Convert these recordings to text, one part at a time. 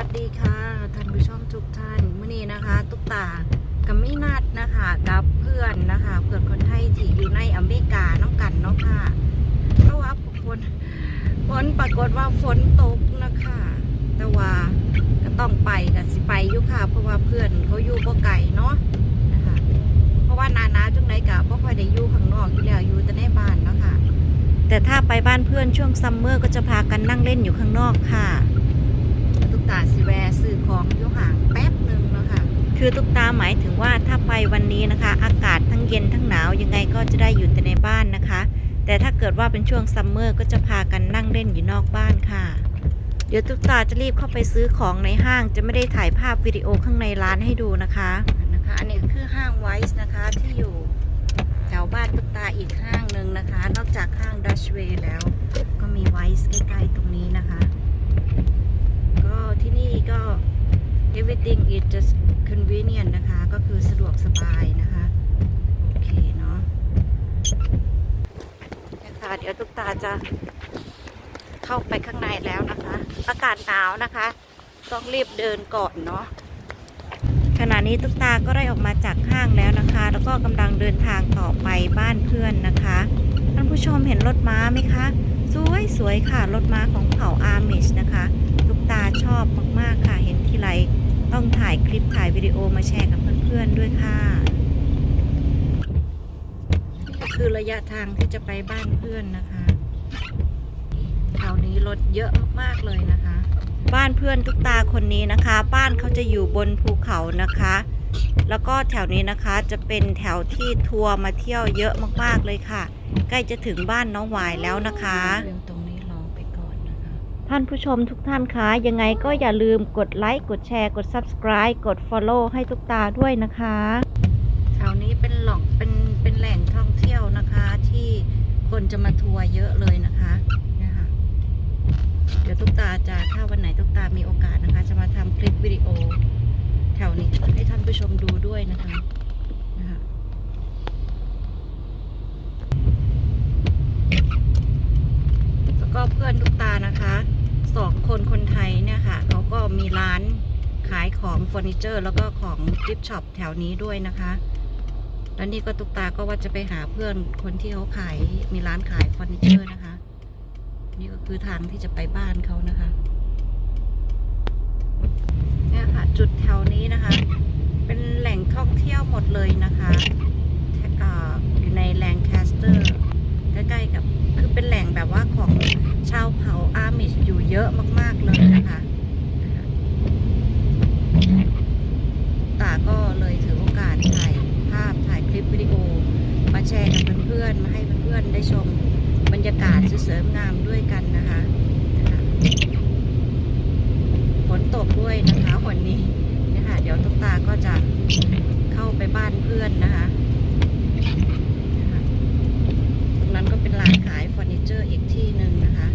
วัสดีค่ะท่านผู้ชมทุกท่านมื่อนี้นะคะ ตุ๊กตากับมินัดนะคะ กับเพื่อนนะคะ เพื่อนคนไทยที่อยู่ในอเมริกาน้องกันเนาะค่ะเพราะว่าฝนฝนปรากฏว่าฝนตกนะคะ แต่ว่าก็ต้องไปกับสิไปอยู่ค่ะ เพราะว่าเพื่อนเขาอยู่บ่ไก่เนาะนะคะ เพราะว่านานาจังไหนกะบ่ค่อยได้อยู่ข้างนอกอยู่แล้วอยู่แต่ในบ้านเนาะค่ะแต่ถ้าไปบ้านเพื่อนช่วงซัมเมอร์ก็จะพากันนั่งเล่นอยู่ข้างนอกค่ะ ตุ๊กตาสิแวะซื้อของอยู่ห่างแป๊บหนึ่งเนาะค่ะ คือตุ๊กตาหมายถึงว่าถ้าไปวันนี้นะคะ อากาศทั้งเย็นทั้งหนาวยังไงก็จะได้อยู่แต่ในบ้านนะคะ แต่ถ้าเกิดว่าเป็นช่วงซัมเมอร์ก็จะพากันนั่งเล่นอยู่นอกบ้านค่ะ เดี๋ยวตุ๊กตาจะรีบเข้าไปซื้อของในห้างจะไม่ได้ถ่ายภาพวิดีโอข้างในร้านให้ดูนะคะนะคะ อันนี้ก็คือห้างไวส์นะคะที่อยู่แถวบ้านตุ๊กตาอีกห้างหนึ่งนะคะ นอกจากห้างดัชเวย์แล้ว ก็มีไวส์ใกล้ๆตรงนี้นะคะก็ ที่นี่ก็ everything is just convenient นะคะ ก็คือสะดวกสบายนะคะ โอเคเนาะนะคะเดี๋ยวตุ๊กตาจะเข้าไปข้างในแล้วนะคะ อากาศหนาวนะคะ ต้องรีบเดินก่อนเนาะขณะนี้ตุ๊กตาก็ได้ออกมาจากห้างแล้วนะคะ แล้วก็กำลังเดินทางต่อไปบ้านเพื่อนนะคะท่านผู้ชมเห็นรถม้าไหมคะ สวยสวยๆค่ะรถม้าของเผ่าอาร์มิชนะคะ ชอบมากๆค่ะ เห็นทีไรต้องถ่ายคลิปถ่ายวิดีโอมาแชร์กับเพื่อนๆด้วยค่ะคือระยะทางที่จะไปบ้านเพื่อนนะคะแถวนี้รถเยอะมากๆเลยนะคะ บ้านเพื่อนตุ๊กตาคนนี้นะคะ บ้านเขาจะอยู่บนภูเขานะคะ แล้วก็แถวนี้นะคะจะเป็นแถวที่ทัวร์มาเที่ยวเยอะมากๆเลยค่ะ ใกล้จะถึงบ้านน้องหวายแล้วนะคะ ท่านผู้ชมทุกท่านคะยังไงก็อย่าลืมกดไลค์กดแชร์กด Subscribe กด Follow ให้ทุกตาด้วยนะคะแถวนี้เป็นหล่องเป็นเป็นแหล่งท่องเที่ยวนะคะ ที่คนจะมาทัวร์เยอะเลยนะคะเนี่ยค่ะเดี๋ยวทุกตาจะถ้าวันไหนทุกตามีโอกาสนะคะ จะมาทำคลิปวิดีโอ แถวนี้ให้ท่านผู้ชมดูด้วยนะคะนะคะ แล้วก็เพื่อนทุกตานะคะสอง คนคนไทยเนี่ยค่ะเขาก็มีร้านขายของเฟอร์นิเจอร์ แล้วก็ของกิฟช็อปแถวนี้ด้วยนะคะแล้วนี่ก็ตุกตาก็ว่าจะไปหาเพื่อนคนที่เขาขายมีร้านขายเฟอร์นิเจอร์นะคะ นี่ก็คือทางที่จะไปบ้านเขานะคะเนี่ยค่ะจุดแถวนี้นะคะ เป็นแหล่งท่องเที่ยวหมดเลยนะคะอ่าอยู่ในแลงแคสเตอร์ ใกล้ๆกับ คือเป็นแหล่งแบบว่าของชาวเผ่าอาร์มิชอยู่เยอะมาก ๆเลยนะคะตาก็เลยถือโอกาสถ่ายภาพถ่ายคลิปวิดีโอ มาแชร์กับเพื่อนๆมาให้เพื่อนๆได้ชมบรรยากาศสวยๆงามด้วยกันนะคะฝนตกด้วยนะคะวันนี้นะคะเดี๋ยวตุ๊กตาก็จะเข้าไปบ้านเพื่อนนะคะ นั้นก็เป็นร้านขายเฟอร์นิเจอร์อีกที่หนึ่งนะคะ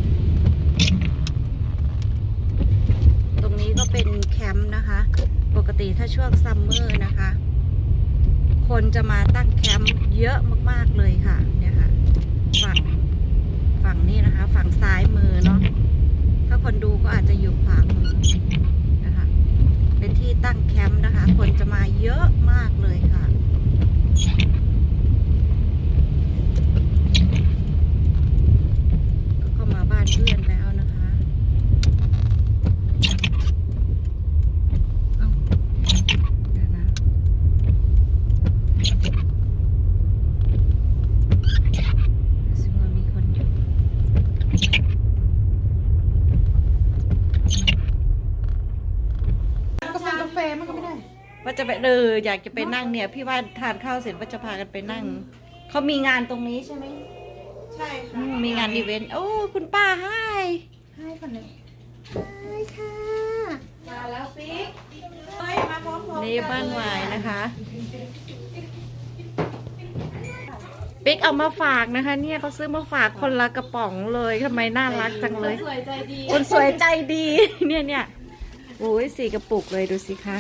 ตรงนี้ก็เป็นแคมป์นะคะ ปกติถ้าช่วงซัมเมอร์นะคะ คนจะมาตั้งแคมป์เยอะมากๆเลยค่ะ เนี่ยค่ะ ฝั่งฝั่งนี้นะคะ ฝั่งซ้ายมือเนาะ ถ้าคนดูก็อาจจะอยู่ขวามือนะคะ เป็นที่ตั้งแคมป์นะคะ คนจะมาเยอะมากเลยค่ะ ก็เข้ามาบ้านเพื่อนแล้วนะคะเอ้าเดี๋ยวนะรู้สึกว่ามีคนอยู่ กาแฟกาแฟมันก็ไม่ได้ ว่าจะไปเอออยากจะไปนั่งเนี่ย พี่ว่าทานข้าวเสร็จว่าจะพากันไปนั่ง เขามีงานตรงนี้ใช่ไหมใช่อืค่ะมมีงานอีเวนต์โอ้คุณป้าให้ให้คนหนึ่งให้ค่ะมาแล้วปิ๊กเฮ้ยมาพร้อมๆนี่บ้านวายนะคะปิ๊กเอามาฝากนะคะ เนี่ยเขาซื้อมาฝากคนละกระป๋องเลยทำไมน่ารักจังเลย สวยใจดีคนสวยใจดี เนี่ยเนี่ยโอ้ยสี่กระปุกเลยดูสิคะ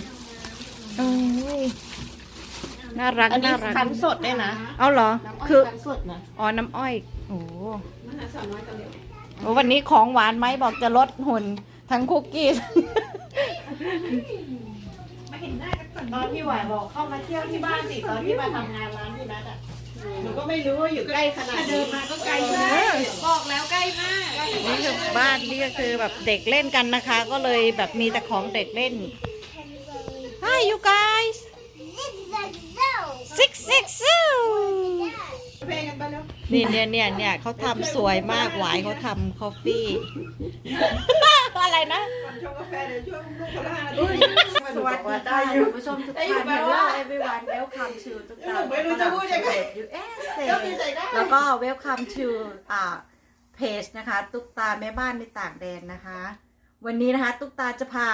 โอ้ยน่ารักอันนี้น่ารักคั้นสดได้นะเอาเหรอคือ คั้นสดนะอ๋อ น้ำอ้อย โอ้โหโอ้วันนี้ของหวานไหมบอกจะลดหุ่นทั้งคุกกี้มาเห็นหน้ากันก่อนตอนพี่หวายบอกเข้ามาเที่ยวที่บ้านสิตอนที่มาทำงานร้านพี่นัทอะหนูก็ไม่รู้ว่าอยู่ใกล้ขนาดเดินมาก็ไกลมากบอกแล้วใกล้มาก นี่คือบ้านนี่ก็คือแบบเด็กเล่นกันนะคะ ก็เลยแบบมีแต่ของเด็กเล่น Hi you guys six six two เพลงกันไปแล้วนี่เนี่ยเนี่ยเนี่ยเขาทำสวยมากหวายเขาทำคอฟฟี่ อะไรนะก่อนชงกาแฟเดี๋ยวช่วยลูกคนละห้านาทีสวัสดีค่ะคุณผู้ชมทุกท่าน Hello everyone welcome to ทุกท่านไม่รู้จะพูดยังไง USA ก็มีใส่ได้แล้วก็ welcome to อ่าเพจนะคะ ตุ๊กตาแม่บ้านในต่างแดนนะคะ วันนี้นะคะ ตุ๊กตาจะพา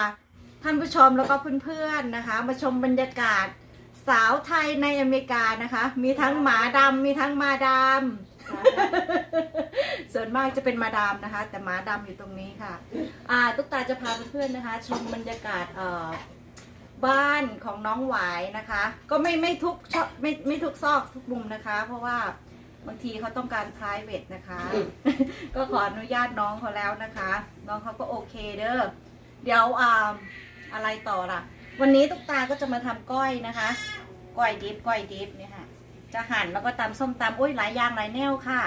ท่านผู้ชมแล้วก็เพื่อนๆนะคะ มาชมบรรยากาศสาวไทยในอเมริกานะคะ มีทั้งหมาดำมีทั้งมาดามส่วนมากจะเป็นมาดามนะคะ แต่หมาดำอยู่ตรงนี้ค่ะ อ่าตุ๊กตาจะพาเพื่อนๆนะคะ ชมบรรยากาศเอ่อบ้านของน้องหวายนะคะ ก็ไม่ไม่ทุกช่อไม่ไม่ทุกซอกทุกมุมนะคะ เพราะว่าบางทีเขาต้องการ p r i v a t นะคะ ก็ขออนุญาตน้องเขาแล้วนะคะ น้องเขาก็โอเคเด้อ เดี๋ยวอ่าอะไรต่อล่ะ วันนี้ตุ๊กตาก็จะมาทำก้อยนะคะ ก้อยดิบก้อยดิบเนี่ยค่ะ จะหั่นแล้วก็ตำส้มตำโอ้ยหลายอย่างหลายแนวค่ะ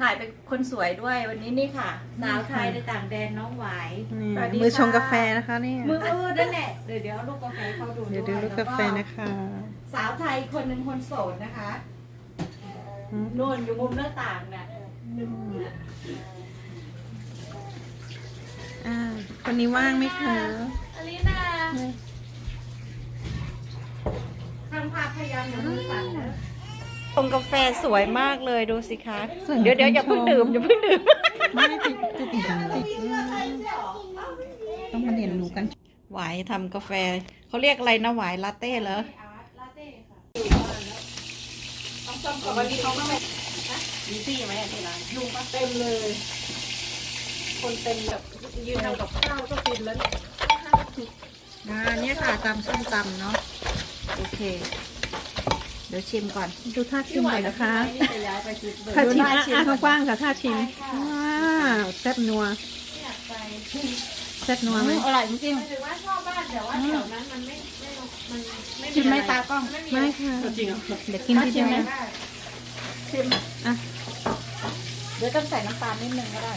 ถ่ายเป็นคนสวยด้วยวันนี้นี่ค่ะ สาวไทยในต่างแดนน้องหวายนี่สวัสดีมือชงค่ะกาแฟนะคะเนี่ยมือเออนั่นแหละเดี๋ยวเดี๋ยวเอาลูกกาแฟเขาดูเดี๋ยวดูด้วยลูกกาแฟนะคะ สาวไทยคนหนึ่งคนโสดนะคะอืมนู่นอยู่มุมหน้าต่างน่ะ อ่าคนนี้ว่างไหมคะอลินาทางภาพพยายามอย่ามือสั่นนะชงกาแฟสวยมากเลยดูสิคะ เดี๋ยวเดี๋ยวอย่าเพิ่งดื่มอย่าเพิ่งดื่ม ไม่ติดติดติดติดต้องมาเรียนรู้กันหวายทำกาแฟเขาเรียกอะไรนะหวายลาเต้เหรอวันนี้เขาก็ไม่มีซี่ไหมที่ร้านยุงปะเต็มเลย คนเต็มแบบยืนทำกับข้าวก็กินแล้วเนี่ยอ่าเนี่ยค่ะตำส้มตำเนาะโอเค เดี๋ยวชิมก่อน ดูท่าชิมหน่อยนะคะนี่จะย้ายไปคิดเบอร์ท่าชิมดูท่าอะชิมอะกว้างๆค่ะท่าชิมว้าวแซ่บนัวแซ่บนัวไหมอร่อยจริงถือว่าชอบบ้านแต่ว่าแถวนั้นมันไม่ไม่มันไม่ชิมไหมตากล้องไม่มีไม่ค่ะจริงเหรอเดี๋ยวกินทีเดียวนะชิมอะเดี๋ยวต้องใส่น้ำตาลนิดนึงก็ได้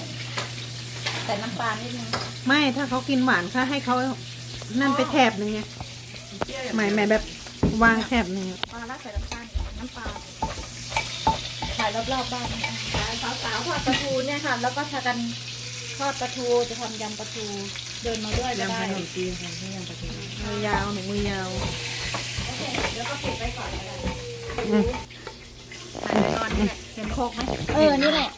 ใส่น้ำตาลนิดนึงไม่ถ้าเขากินหวานค่ะให้เขานั่นไปแถบหนึ่งไงหมายหมายแบบวางแถบหนึ่งอะปลาแล้วใส่น้ำตาลน้ำปลาถ่ายรอบๆบ้านนะคะสาวๆทอดปลาทูเนี่ยค่ะ แล้วก็ทากันทอดปลาทูจะทำยำปลาทูเดินมาด้วยก็ได้มือยาวหนูมือยาวแล้วก็ปิดไว้ก่อนก็ได้อืมถ่ายไว้ก่อนนี่แหละเห็นโคกไหมเออนี่แหละ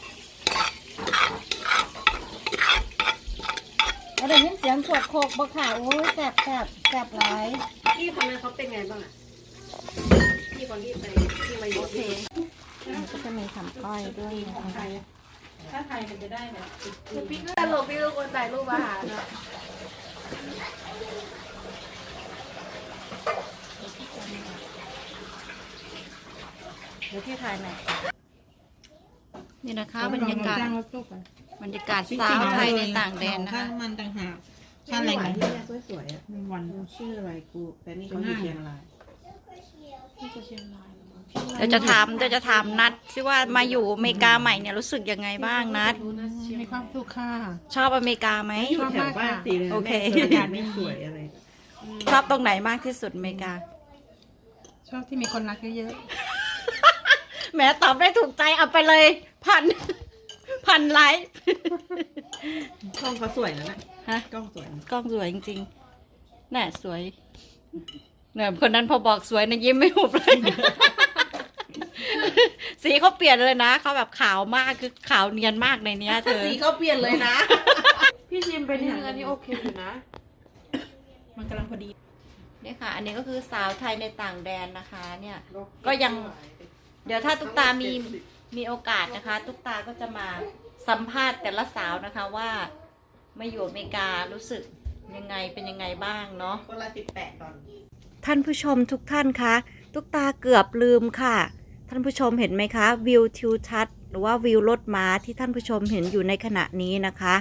เอาเดี๋ยวยินเสียงขวดโคกบ่ค่ะ โอ้ยแสบแสบแสบหลายพี่คนนั้นเขาเป็นไงบ้างอะพี่คนที่ไปที่มาอยู่ที่ก็จะมีทำก้อยด้วยนะคะถ้าไทยมันจะได้แบบคือพี่ก็ตลกพี่ก็คนถ่ายรูปอาหารอะเดี๋ยวพี่ถ่ายหน่อยนี่นะคะบรรยากาศ บรรยากาศสาวไทยในต่างแดนนะคะมันต่างหากชาติอะไรที่เนี่ยสวยๆอะวันชื่ออะไรกู แต่นี่เขาอยู่เชียงรายเดี๋ยวจะถามเดี๋ยวจะถามนัดซิว่ามาอยู่อเมริกาใหม่เนี่ยรู้สึกยังไงบ้างนัด มีความสุขค่ะ ชอบอเมริกาไหม อยู่แถวบ้านสีเลยโอเคบรรยากาศไม่สวยอะไร ชอบตรงไหนมากที่สุดอเมริกา ชอบที่มีคนรักเยอะแหม้ตอบได้ถูกใจเอาไปเลยพัน พันไลค์กล้องเขาสวยนะน่ะฮะ กล้องสวยกล้องสวยจริงๆ น่ะสวย เนี่ยคนนั้นพอบอกสวยนะยิ้มไม่หุบเลย สีเขาเปลี่ยนเลยนะ เขาแบบขาวมากคือขาวเนียนมากในเนี้ยเธอ สีเขาเปลี่ยนเลยนะ พี่ชิมไปนิดนึงอันนี้โอเคอยู่นะ มันกำลังพอดีเนี่ยค่ะ อันนี้ก็คือสาวไทยในต่างแดนนะคะ เนี่ย ก็ยัง เดี๋ยวถ้าตุ๊กตามี มีโอกาสนะคะตุ๊กตาก็จะมาสัมภาษณ์แต่ละสาวนะคะว่ามาอยู่อเมริการู้สึกยังไงเป็นยังไงบ้างเนาะคนละสิบแปดตอน ท่านผู้ชมทุกท่านคะตุ๊กตาเกือบลืมค่ะ ท่านผู้ชมเห็นไหมคะวิวทิวทัศน์หรือว่าวิวรถม้าที่ท่านผู้ชมเห็นอยู่ในขณะนี้นะคะ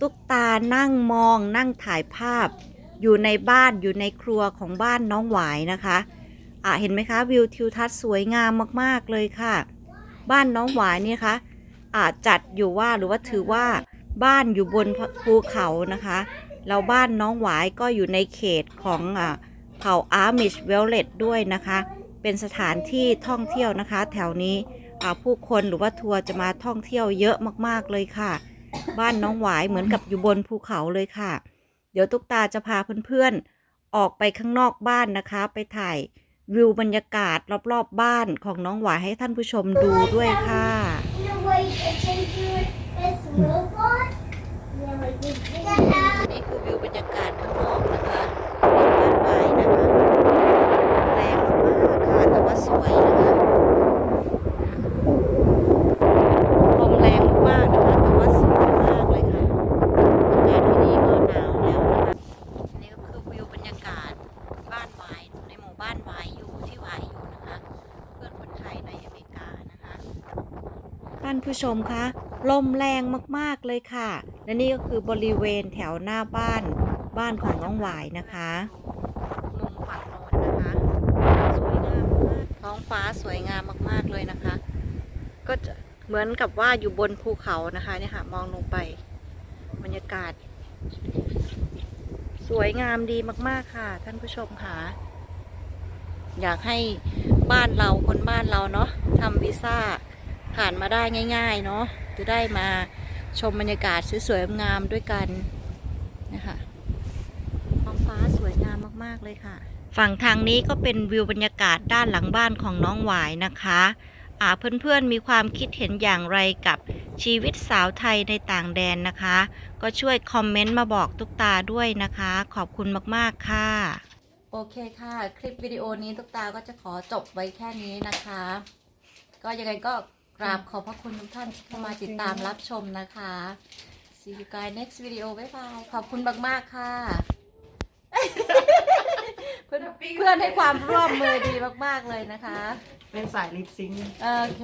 ตุ๊กตานั่งมองนั่งถ่ายภาพ อยู่ในบ้านอยู่ในครัวของบ้านน้องหวายนะคะอะเห็นไหมคะวิวทิวทัศน์สวยงามมากๆเลยค่ะ บ้านน้องหวายเนี่ยคะอาจัดอยู่ว่าหรือว่าถือว่าบ้านอยู่บนภูเขานะคะแล้วบ้านน้องหวายก็อยู่ในเขตของอ่าเผ่าอาร์มิชเวลเลตด้วยนะคะ เป็นสถานที่ท่องเที่ยวนะคะ แถวนี้อ่าผู้คนหรือว่าทัวร์จะมาท่องเที่ยวเยอะมากๆเลยค่ะ บ้านน้องหวายเหมือนกับอยู่บนภูเขาเลยค่ะ เดี๋ยวตุ๊กตาจะพาเพื่อนๆออกไปข้างนอกบ้านนะคะ ไปถ่าย วิวบรรยากาศรอบๆบบ้านของน้องหวายให้ท่านผู้ชมดูด้วยค่ะ นี่คือวิวบรรยากาศข้างนอกนะคะบ้านไม้นะคะ แรงมากค่ะ แต่ว่าสวยนะคะลมแรงมากนะคะ แต่ว่าสวยมากเลยค่ะ อากาศที่นี่ก็หนาวแล้วนะคะ นี่ก็คือวิวบรรยากาศบ้านไม้ในหมู่บ้านไม้อยู่ที่ไว้อยู่นะคะ เพื่อนคนไทยในอเมริกานะคะ ท่าน ผู้ชมคะลมแรงมากๆเลยค่ะ และนี่ก็คือบริเวณแถวหน้าบ้านบ้านของน้องหวายนะคะมุมฝั่งโน้นนะคะสวยงามมากท้องฟ้าสวยงามมากๆเลยนะคะ ก็จะเหมือนกับว่าอยู่บนภูเขานะคะเนี่ยค่ะมองลงไปบรรยากาศ สวยงามดีมาก ๆค่ะ ท่านผู้ชมค่ะอยากให้บ้านเราคนบ้านเราเนาะทำวีซ่า ผ่านมาได้ง่าย ๆ เนาะจะได้มาชมบรรยากาศสวยๆงามด้วยกันนะคะท้องฟ้าสวยงามมากๆเลยค่ะ ฝั่งทางนี้ก็เป็นวิวบรรยากาศด้านหลังบ้านของน้องหวายนะคะอ่าเพื่อนๆมีความคิดเห็นอย่างไรกับชีวิตสาวไทยในต่างแดนนะคะ ก็ช่วยคอมเมนต์มาบอกตุกตาด้วยนะคะ ขอบคุณมากๆค่ะโอเคค่ะ คลิปวิดีโอนี้ตุ๊กตาก็จะขอจบไว้แค่นี้นะคะ ก็ยังไงก็ กราบขอบพระคุณทุกท่านที่เข้ามาติดตามรับชมนะคะ see you guys next video บ๊ายบาย ขอบคุณมาก ๆ ค่ะ เพื่อนเพื่อนให้ความร่วมมือดีมาก ๆ เลยนะคะ เป็นสายลิปซิงค์ โอเค